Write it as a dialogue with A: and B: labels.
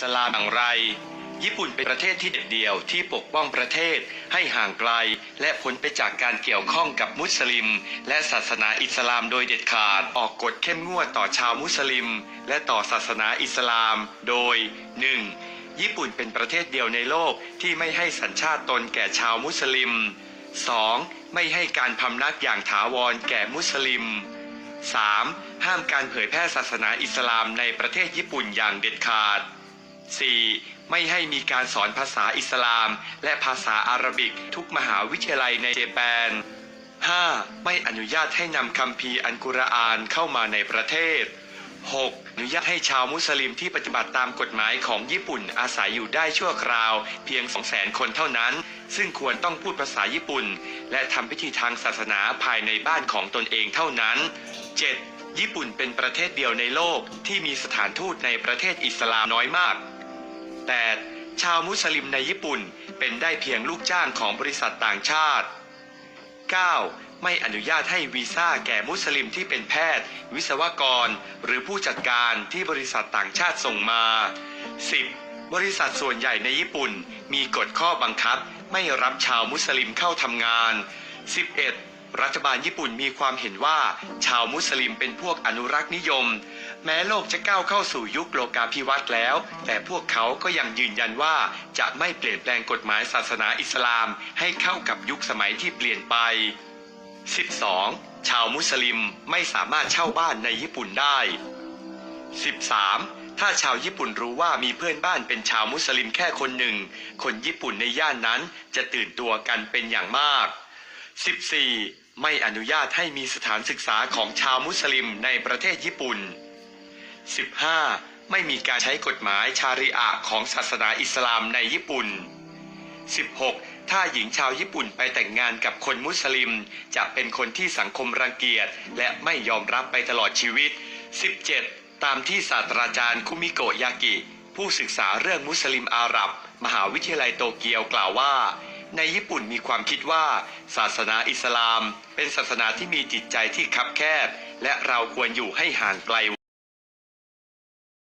A: สลามอย่างไร ญี่ปุ่นเป็นประเทศที่เด็ดเดี่ยวที่ปกป้องประเทศให้ห่างไกล และพ้นไปจากการเกี่ยวข้องกับมุสลิม และศาสนาอิสลามโดยเด็ดขาด ออกกฎเข้มงวดต่อชาวมุสลิม และต่อศาสนาอิสลาม โดย 1. ญี่ปุ่นเป็นประเทศเดียวในโลกที่ไม่ให้สัญชาติตนแก่ชาวมุสลิม 2. ไม่ให้การพำนักอย่างถาวรแก่มุสลิม 3. ห้ามการเผยแพร่ศาสนาอิสลามในประเทศญี่ปุ่นอย่างเด็ดขาด 4. ไม่ให้มีการสอนภาษาอิสลาม และภาษาอาหรับิกทุกมหาวิทยาลัยในเจแปน 5. ไม่อนุญาตให้นำคัมภีร์อันกุรอานเข้ามาในประเทศ 6. อนุญาตให้ชาวมุสลิมที่ปฏิบัติตามกฎหมายของญี่ปุ่นอาศัยอยู่ได้ชั่วคราว เพียง 200,000 คนเท่านั้น ซึ่งควรต้องพูดภาษาญี่ปุ่น และทำพิธีทางศาสนาภายในบ้านของตนเองเท่านั้น 7. ญี่ปุ่นเป็นประเทศเดียวในโลกที่มีสถานทูตในประเทศอิสลามน้อยมาก 8. ชาวมุสลิมในญี่ปุ่นเป็นได้เพียงลูกจ้างของบริษัทต่างชาติ 9. ไม่อนุญาตให้วีซ่าแก่มุสลิมที่เป็นแพทย์ วิศวกร หรือผู้จัดการที่บริษัทต่างชาติส่งมา 10. บริษัทส่วนใหญ่ในญี่ปุ่น มีกฎข้อบังคับ ไม่รับชาวมุสลิมเข้าทำงาน 11. รัฐบาลญี่ปุ่นมีความเห็นว่า ชาวมุสลิมเป็นพวกอนุรักษ์นิยม แม้โลกจะก้าวเข้าสู่ยุคโลกาภิวัตน์แล้ว แต่พวกเขาก็ยังยืนยันว่าจะไม่เปลี่ยนแปลงกฎหมายศาสนาอิสลาม ให้เข้ากับยุคสมัยที่เปลี่ยนไป 12. ชาวมุสลิมไม่สามารถเช่าบ้านในญี่ปุ่นได้ 13. ถ้าชาวญี่ปุ่นรู้ว่ามีเพื่อนบ้านเป็นชาวมุสลิมแค่คนหนึ่ง คนญี่ปุ่นในย่านนั้นจะตื่นตัวกันเป็นอย่างมาก 14. ไม่อนุญาตให้มีสถานศึกษาของชาวมุสลิมในประเทศญี่ปุ่น 15. ไม่มีการใช้กฎหมายชาริอะห์ของศาสนาอิสลามในญี่ปุ่น 16. ถ้าหญิงชาวญี่ปุ่นไปแต่งงานกับคนมุสลิม จะเป็นคนที่สังคมรังเกียจ และไม่ยอมรับไปตลอดชีวิต 17. ตามที่ศาสตราจารย์คุมิโกะยากิ ผู้ศึกษาเรื่องมุสลิมอาหรับ มหาวิทยาลัยโตเกียวกล่าวว่า ในญี่ปุ่นมีความคิดว่า ศาสนาอิสลาม เป็นศาสนาที่มีจิตใจที่คับแคบ และเราควรอยู่ให้ห่างไกล